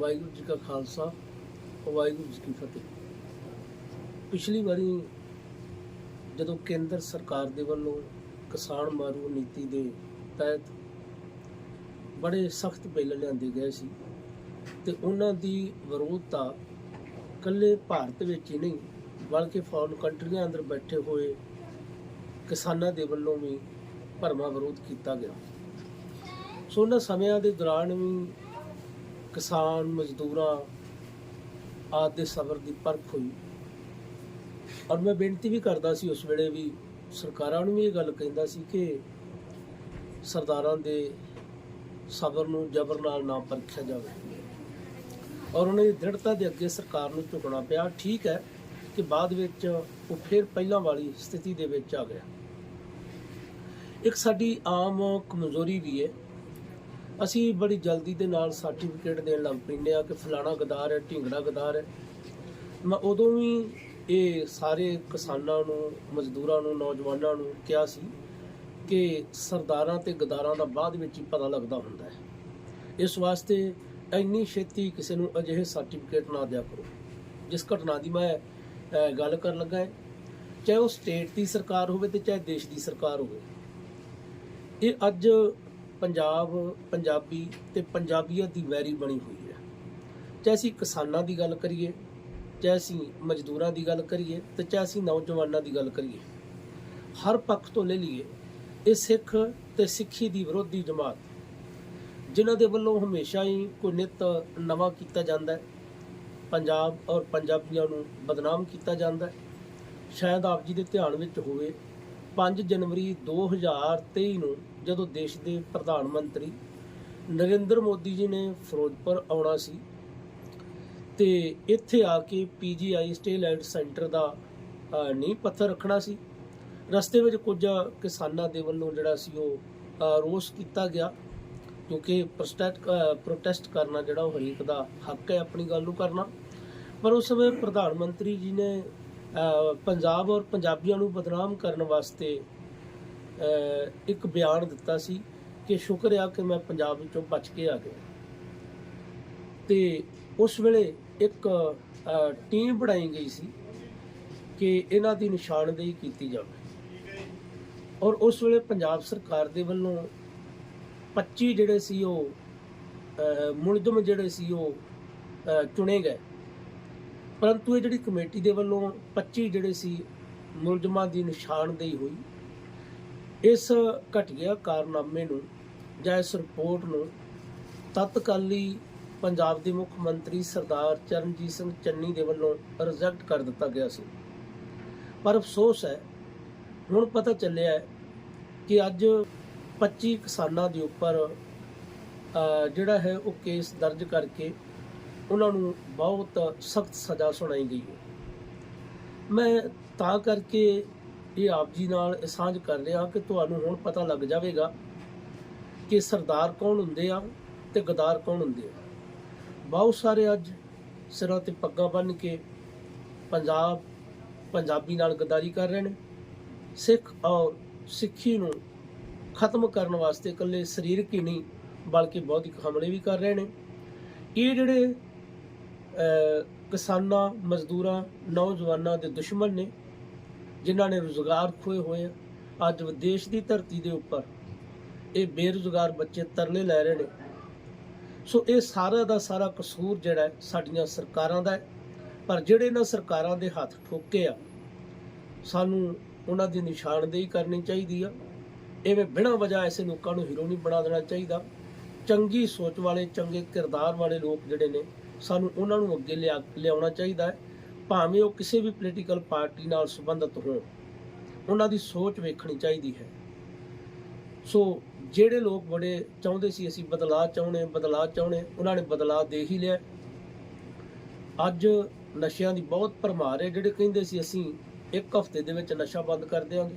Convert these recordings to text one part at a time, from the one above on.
ਵਾਹਿਗੁਰੂ ਜੀ ਕਾ ਖਾਲਸਾ, ਵਾਹਿਗੁਰੂ ਜੀ ਕੀ ਫਤਿਹ। ਪਿਛਲੀ ਵਾਰੀ ਜਦੋਂ ਕੇਂਦਰ ਸਰਕਾਰ ਦੇ ਵੱਲੋਂ ਕਿਸਾਨ ਮਾਰੂ ਨੀਤੀ ਦੇ ਤਹਿਤ ਬੜੇ ਸਖਤ ਬਿੱਲ ਲਿਆਂਦੇ ਗਏ ਸੀ ਤੇ ਉਹਨਾਂ ਦੀ ਵਿਰੋਧਤਾ ਕੱਲੇ ਭਾਰਤ ਵਿੱਚ ਹੀ ਨਹੀਂ, ਬਲਕਿ ਫੋਰਨ ਕੰਟਰੀਆਂ ਅੰਦਰ ਬੈਠੇ ਹੋਏ ਕਿਸਾਨਾਂ ਦੇ ਵੱਲੋਂ ਵੀ ਭਰਮਾ ਵਿਰੋਧ ਕੀਤਾ ਗਿਆ। ਸੋ ਉਹਨਾਂ ਸਮਿਆਂ ਦੇ ਦੌਰਾਨ ਵੀ ਕਿਸਾਨ ਮਜ਼ਦੂਰਾਂ ਆਦ ਦੇ ਸਬਰ ਦੀ ਪਰਖ ਹੋਈ। ਔਰ ਮੈਂ ਬੇਨਤੀ ਵੀ ਕਰਦਾ ਸੀ ਉਸ ਵੇਲੇ ਵੀ ਸਰਕਾਰਾਂ ਨੂੰ ਵੀ ਇਹ ਗੱਲ ਕਹਿੰਦਾ ਸੀ ਕਿ ਸਰਦਾਰਾਂ ਦੇ ਸਬਰ ਨੂੰ ਜ਼ਬਰ ਨਾਲ ਨਾ ਪਰਖਿਆ ਜਾਵੇ। ਔਰ ਉਹਨਾਂ ਦੀ ਦ੍ਰਿੜਤਾ ਦੇ ਅੱਗੇ ਸਰਕਾਰ ਨੂੰ ਝੁਕਣਾ ਪਿਆ। ਠੀਕ ਹੈ ਕਿ ਬਾਅਦ ਵਿੱਚ ਉਹ ਫਿਰ ਪਹਿਲਾਂ ਵਾਲੀ ਸਥਿਤੀ ਦੇ ਵਿੱਚ ਆ ਗਿਆ। ਇੱਕ ਸਾਡੀ ਆਮ ਕਮਜ਼ੋਰੀ ਵੀ ਹੈ ਅਸੀਂ ਬੜੀ ਜਲਦੀ ਦੇ ਨਾਲ ਸਰਟੀਫਿਕੇਟ ਦੇਣ ਲੱਗ ਪੈਂਦੇ ਆ ਕਿ ਫਲਾਣਾ ਗਦਾਰ ਹੈ, ਢਿੰਗੜਾ ਗਦਾਰ ਹੈ। ਮੈਂ ਉਦੋਂ ਵੀ ਇਹ ਸਾਰੇ ਕਿਸਾਨਾਂ ਨੂੰ, ਮਜ਼ਦੂਰਾਂ ਨੂੰ, ਨੌਜਵਾਨਾਂ ਨੂੰ ਕਿਹਾ ਸੀ ਕਿ ਸਰਦਾਰਾਂ ਤੇ ਗਦਾਰਾਂ ਦਾ ਬਾਅਦ ਵਿੱਚ ਹੀ ਪਤਾ ਲੱਗਦਾ ਹੁੰਦਾ ਹੈ। ਇਸ ਵਾਸਤੇ ਇੰਨੀ ਛੇਤੀ ਕਿਸੇ ਨੂੰ ਅਜਿਹੇ ਸਰਟੀਫਿਕੇਟ ਨਾ ਦਿਆ ਕਰੋ, ਜਿਸ ਘਟਨਾ ਦੀ ਮੈਂ ਗੱਲ ਕਰਨ ਲੱਗਾ ਹੈ। ਚਾਹੇ ਉਹ ਸਟੇਟ ਦੀ ਸਰਕਾਰ ਹੋਵੇ ਤੇ ਚਾਹੇ ਦੇਸ਼ ਦੀ ਸਰਕਾਰ ਹੋਵੇ। ਇਹ ਅੱਜ ਪੰਜਾਬ, ਪੰਜਾਬੀ ਤੇ ਪੰਜਾਬੀਅਤ ਦੀ ਵੈਰੀ ਬਣੀ ਹੋਈ ਹੈ। ਚਾਹੇ ਅਸੀਂ ਕਿਸਾਨਾਂ ਦੀ ਗੱਲ ਕਰੀਏ, ਚਾਹੇ ਅਸੀਂ ਮਜ਼ਦੂਰਾਂ ਦੀ ਗੱਲ ਕਰੀਏ ਤੇ ਚਾਹੇ ਅਸੀਂ ਨੌਜਵਾਨਾਂ ਦੀ ਗੱਲ ਕਰੀਏ, ਹਰ ਪੱਖ ਤੋਂ ਲੈ ਲਈਏ, ਇਹ ਸਿੱਖ ਤੇ ਸਿੱਖੀ ਦੀ ਵਿਰੋਧੀ ਜਮਾਤ, ਜਿਨ੍ਹਾਂ ਦੇ ਵੱਲੋਂ ਹਮੇਸ਼ਾ ਹੀ ਕੋਈ ਨਿਤ ਨਵਾਂ ਕੀਤਾ ਜਾਂਦਾ ਹੈ। ਪੰਜਾਬ ਔਰ ਪੰਜਾਬੀਆਂ ਨੂੰ ਬਦਨਾਮ ਕੀਤਾ ਜਾਂਦਾ ਹੈ। ਸ਼ਾਇਦ ਆਪ ਜੀ ਦੇ ਧਿਆਨ ਵਿੱਚ ਹੋਵੇ 5 ਜਨਵਰੀ 2023 ਨੂੰ ਜਦੋਂ ਦੇਸ਼ ਦੇ ਪ੍ਰਧਾਨ ਮੰਤਰੀ ਨਰਿੰਦਰ ਮੋਦੀ ਜੀ ਨੇ ਫਿਰੋਜ਼ਪੁਰ ਆਉਣਾ ਸੀ ਤੇ ਇੱਥੇ ਆ ਕੇ ਪੀਜੀਆਈ ਸਟੇਲਾਈਟ ਸੈਂਟਰ ਦਾ ਨੀਂਹ ਪੱਥਰ ਰੱਖਣਾ ਸੀ। ਰਸਤੇ ਵਿੱਚ ਕੁਝ ਕਿਸਾਨਾਂ ਦੇ ਵੱਲੋਂ ਜਿਹੜਾ ਸੀ ਉਹ ਰੋਸ ਕੀਤਾ ਗਿਆ ਕਿਉਂਕਿ ਪ੍ਰੋਟੈਸਟ ਪ੍ਰੋਟੈਸਟ ਕਰਨਾ ਜਿਹੜਾ ਉਹ ਹਰੇਕ ਦਾ ਹੱਕ ਹੈ ਆਪਣੀ ਗੱਲ ਨੂੰ ਕਰਨਾ। ਪਰ ਉਸ ਸਮੇਂ ਪ੍ਰਧਾਨ ਮੰਤਰੀ ਜੀ ਨੇ ਪੰਜਾਬ ਔਰ ਪੰਜਾਬੀਆਂ ਨੂੰ ਬਦਨਾਮ ਕਰਨ ਵਾਸਤੇ ਇੱਕ ਬਿਆਨ ਦਿੱਤਾ ਸੀ ਕਿ ਸ਼ੁਕਰ ਆ ਕਿ ਮੈਂ ਪੰਜਾਬ ਵਿੱਚੋਂ ਬਚ ਕੇ ਆ ਗਿਆ। ਤੇ ਉਸ ਵੇਲੇ ਇੱਕ ਟੀਮ ਬਣਾਈ ਗਈ ਸੀ ਕਿ ਇਹਨਾਂ ਦੀ ਨਿਸ਼ਾਨਦੇਹੀ ਕੀਤੀ ਜਾਵੇ। ਔਰ ਉਸ ਵੇਲੇ ਪੰਜਾਬ ਸਰਕਾਰ ਦੇ ਵੱਲੋਂ 25 ਜਿਹੜੇ ਸੀ ਉਹ ਮੁਲਜ਼ਮ ਜਿਹੜੇ ਸੀ ਉਹ ਚੁਣੇ ਗਏ। ਪਰੰਤੂ ਇਹ ਜਿਹੜੀ ਕਮੇਟੀ ਦੇ ਵੱਲੋਂ 25 ਜਿਹੜੇ ਸੀ ਮੁਲਜ਼ਮਾਂ ਦੀ ਨਿਸ਼ਾਨਦੇਹੀ ਹੋਈ, ਇਸ ਘਟੀਆ ਕਾਰਨਾਮੇ ਨੂੰ ਜਾਂ ਇਸ ਰਿਪੋਰਟ ਨੂੰ ਤਤਕਾਲੀ ਪੰਜਾਬ ਦੇ ਮੁੱਖ ਮੰਤਰੀ ਸਰਦਾਰ ਚਰਨਜੀਤ ਸਿੰਘ ਚੰਨੀ ਦੇ ਵੱਲੋਂ ਰਿਜੈਕਟ ਕਰ ਦਿੱਤਾ ਗਿਆ ਸੀ। ਪਰ ਅਫਸੋਸ ਹੈ, ਹੁਣ ਪਤਾ ਚੱਲਿਆ ਹੈ ਕਿ ਅੱਜ 25 ਕਿਸਾਨਾਂ ਦੇ ਉੱਪਰ ਜਿਹੜਾ ਹੈ ਉਹ ਕੇਸ ਦਰਜ ਕਰਕੇ ਉਹਨਾਂ ਨੂੰ ਬਹੁਤ ਸਖਤ ਸਜ਼ਾ ਸੁਣਾਈ ਗਈ ਹੈ। ਮੈਂ ਤਾਂ ਕਰਕੇ ਇਹ ਆਪ ਜੀ ਨਾਲ ਇਹ ਸਾਂਝ ਕਰ ਰਿਹਾ ਕਿ ਤੁਹਾਨੂੰ ਹੁਣ ਪਤਾ ਲੱਗ ਜਾਵੇਗਾ ਕਿ ਸਰਦਾਰ ਕੌਣ ਹੁੰਦੇ ਆ ਤੇ ਗਦਾਰ ਕੌਣ ਹੁੰਦੇ ਆ। ਬਹੁਤ ਸਾਰੇ ਅੱਜ ਸਿਰਾਂ ਤੇ ਪੱਗਾਂ ਬੰਨ੍ਹ ਕੇ ਪੰਜਾਬ, ਪੰਜਾਬੀ ਨਾਲ ਗਦਾਰੀ ਕਰ ਰਹੇ ਨੇ। ਸਿੱਖ ਔਰ ਸਿੱਖੀ ਨੂੰ ਖਤਮ ਕਰਨ ਵਾਸਤੇ ਇਕੱਲੇ ਸਰੀਰਕ ਹੀ ਨਹੀਂ, ਬਲਕਿ ਬੌਧਿਕ ਹਮਲੇ ਵੀ ਕਰ ਰਹੇ ਨੇ। ਇਹ ਜਿਹੜੇ ਕਿਸਾਨਾਂ, ਮਜ਼ਦੂਰਾਂ, ਨੌਜਵਾਨਾਂ ਦੇ ਦੁਸ਼ਮਣ ਨੇ, ਜਿਨ੍ਹਾਂ ਨੇ ਰੁਜ਼ਗਾਰ ਖੋਏ ਹੋਏ ਆ। ਅੱਜ ਵਿਦੇਸ਼ ਦੀ ਧਰਤੀ ਦੇ ਉੱਪਰ ਇਹ ਬੇਰੁਜ਼ਗਾਰ ਬੱਚੇ ਤਰਲੇ ਲੈ ਰਹੇ ਨੇ। ਸੋ ਇਹ ਸਾਰਾ ਦਾ ਸਾਰਾ ਕਸੂਰ ਜਿਹੜਾ ਸਾਡੀਆਂ ਸਰਕਾਰਾਂ ਦਾ ਹੈ। ਪਰ ਜਿਹੜੇ ਇਹਨਾਂ ਸਰਕਾਰਾਂ ਦੇ ਹੱਥ ਠੋਕੇ ਆ, ਸਾਨੂੰ ਉਹਨਾਂ ਦੀ ਨਿਸ਼ਾਨਦੇਹੀ ਕਰਨੀ ਚਾਹੀਦੀ ਆ। ਐਵੇਂ ਬਿਨਾਂ ਵਜ੍ਹਾ ਐਸੇ ਲੋਕਾਂ ਨੂੰ ਹੀਰੋ ਨਹੀਂ ਬਣਾ ਦੇਣਾ ਚਾਹੀਦਾ। ਚੰਗੀ ਸੋਚ ਵਾਲੇ, ਚੰਗੇ ਕਿਰਦਾਰ ਵਾਲੇ ਲੋਕ ਜਿਹੜੇ ਨੇ, ਸਾਨੂੰ ਉਹਨਾਂ ਨੂੰ ਅੱਗੇ ਲਿਆ, ਲਿਆਉਣਾ ਚਾਹੀਦਾ ਹੈ, ਭਾਵੇਂ ਉਹ ਕਿਸੇ ਵੀ ਪੋਲੀਟੀਕਲ ਪਾਰਟੀ ਨਾਲ ਸੰਬੰਧਿਤ ਹੋਣ। ਉਹਨਾਂ ਦੀ ਸੋਚ ਵੇਖਣੀ ਚਾਹੀਦੀ ਹੈ। ਸੋ ਜਿਹੜੇ ਲੋਕ ਬੜੇ ਚਾਹੁੰਦੇ ਸੀ, ਅਸੀਂ ਬਦਲਾਅ ਚਾਹੁੰਦੇ ਬਦਲਾਅ ਚਾਹੁੰਦੇ, ਉਹਨਾਂ ਨੇ ਬਦਲਾਅ ਦੇ ਹੀ ਲਿਆ। ਅੱਜ ਨਸ਼ਿਆਂ ਦੀ ਬਹੁਤ ਭਰਮਾਰ ਹੈ, ਜਿਹੜੇ ਕਹਿੰਦੇ ਸੀ ਅਸੀਂ ਇੱਕ ਹਫ਼ਤੇ ਦੇ ਵਿੱਚ ਨਸ਼ਾ ਬੰਦ ਕਰ ਦਿਆਂਗੇ।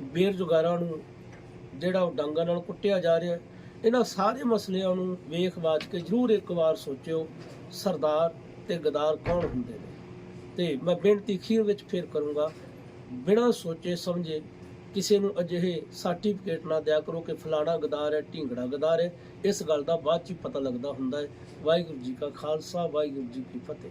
ਬੇਰੁਜ਼ਗਾਰਾਂ ਨੂੰ ਜਿਹੜਾ ਉਹ ਡਾਂਗਾਂ ਨਾਲ ਕੁੱਟਿਆ ਜਾ ਰਿਹਾ ਇਹਨਾਂ ਸਾਰੇ ਮਸਲਿਆਂ ਨੂੰ ਵੇਖ ਬਾਜ ਕੇ ਜ਼ਰੂਰ ਇੱਕ ਵਾਰ ਸੋਚਿਓ, ਸਰਦਾਰ ਤੇ ਗਦਾਰ ਕੌਣ ਹੁੰਦੇ ਨੇ? ਤੇ ਮੈਂ ਬੇਨਤੀ ਖੀਰ ਵਿੱਚ ਫੇਰ ਕਰੂੰਗਾ, ਬਿਨਾਂ ਸੋਚੇ ਸਮਝੇ ਕਿਸੇ ਨੂੰ ਅਜਿਹੇ ਸਰਟੀਫਿਕੇਟ ਨਾ ਦਿਆ ਕਰੋ ਕਿ ਫਲਾਣਾ ਗਦਾਰ ਹੈ, ਢੀਂਗੜਾ ਗਦਾਰ ਹੈ। ਇਸ ਗੱਲ ਦਾ ਬਾਅਦ ਚ ਹੀ ਪਤਾ ਲੱਗਦਾ ਹੁੰਦਾ ਹੈ। ਵਾਹਿਗੁਰੂ ਜੀ ਕਾ ਖਾਲਸਾ, ਵਾਹਿਗੁਰੂ ਜੀ ਕੀ ਫਤਿਹ।